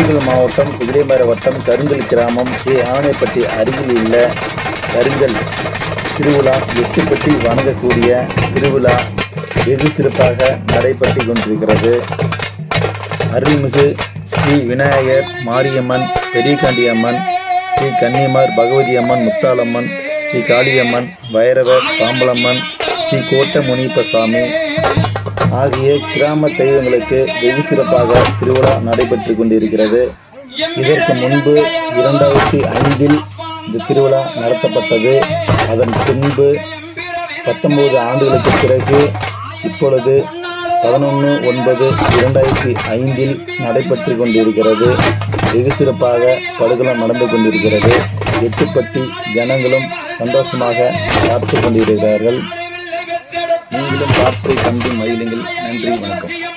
திண்டுக்கல் மாவட்டம் குதிரைமர வட்டம் கருங்கல் கிராமம் கே. ஆனைப்பட்டி அருகில் உள்ள கருங்கல் திருவிழா எட்டுப்பட்டி வணங்கக்கூடிய திருவிழா வெகு சிறப்பாக நடைபெற்று கொண்டிருக்கிறது. அருள்மிகு ஸ்ரீ விநாயகர் மாரியம்மன் பெரியகாண்டி அம்மன் ஸ்ரீ கன்னிமார் பகவதி அம்மன் முத்தாளம்மன் ஸ்ரீ காளியம்மன் வைரவர் பாம்பலம்மன் ஸ்ரீ கோட்ட முனிப்பசாமி ஆகிய கிராம தெய்வங்களுக்கு வெகு சிறப்பாக திருவிழா நடைபெற்று கொண்டிருக்கிறது. இதற்கு முன்பு இரண்டாயிரத்தி ஐந்தில் இந்த திருவிழா நடத்தப்பட்டது. அதன் பின்பு பத்தொன்பது ஆண்டுகளுக்கு பிறகு இப்பொழுது பதினொன்று ஒன்பது இரண்டாயிரத்தி ஐந்தில் நடைபெற்று கொண்டிருக்கிறது. வெகு சிறப்பாக படுகளம் நடந்து கொண்டிருக்கிறது. எட்டுப்பட்டி ஜனங்களும் சந்தோஷமாக பார்த்து கொண்டிருக்கிறார்கள். மீண்டும் பார்த்து கண்டு மகிழுங்கள் நன்றி வணக்கம்.